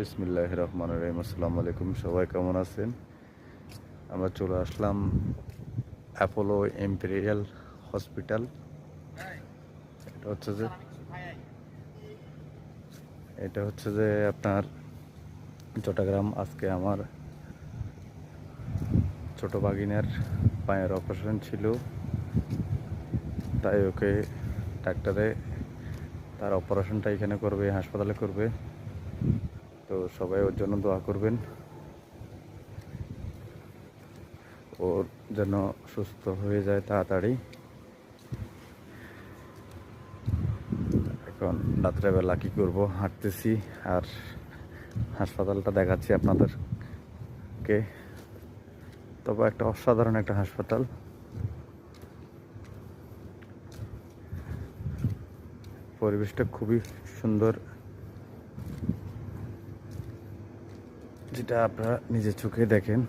বিসমিল্লাহ রহমান রহিম আসসালামু আলাইকুম, সবাই কেমন আছেন? আমরা চলে আসলাম অ্যাপোলো এম্পেরিয়াল হসপিটাল। এটা হচ্ছে যে এটা হচ্ছে যে আপনার চট্টগ্রাম। আজকে আমার ছোট বাগিনের পায়ের অপারেশন ছিল। তাই ওকে ডাক্তারে তার অপারেশনটা এখানে করবে, হাসপাতালে করবে। তো সবাই ওর জন্য দোয়া করবেন। ওর যেন সুস্থ হয়ে যায় তাড়াতাড়ি। এখন রাত্রেবেলা কী করব? হাঁটতেছি আর হাসপাতালটা দেখাচ্ছি আপনাদেরকে। তবে একটা অসাধারণ একটা হাসপাতাল। পরিবেশটা খুবই সুন্দর। যেটা আপনারা নিজের চোখে দেখেন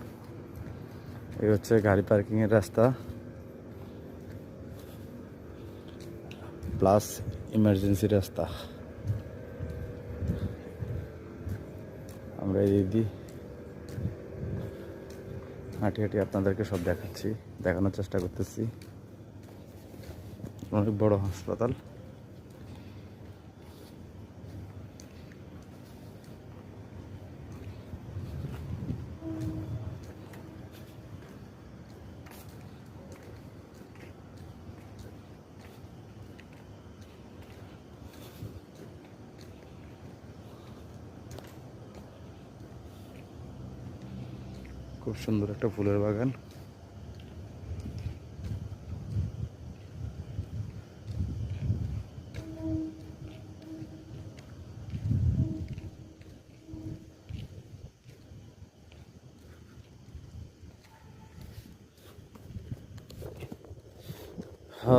এই হচ্ছে গাড়ি পার্কিংয়ের রাস্তা। প্লাস ইমার্জেন্সি রাস্তা। আমরা এই দিক হাঁটি হাঁটি আপনাদেরকে সব দেখাচ্ছি, দেখানোর চেষ্টা করতেছি। অনেক বড় হাসপাতাল। খুব সুন্দর একটা ফুলের বাগান।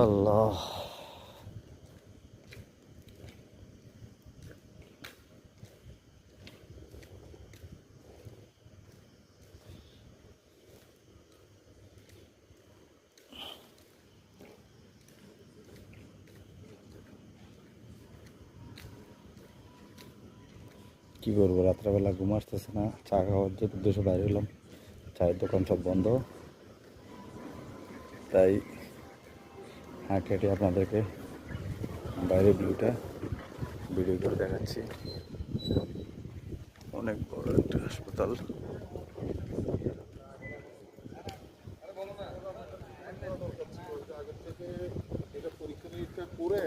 আল্লাহ। কি করব? রাত্রেবেলা ঘুম আসতেছে না, চা খাওয়ার জন্য উদ্দেশ্যে বাইরে এলাম। চায়ের দোকান সব বন্ধ। তাই হাঁটি হাঁটি আপনাদেরকে বাইরের ভিউটা ভিডিও করে দেখাচ্ছি। অনেক বড় একটা হাসপাতাল। নিরীক্ষা করে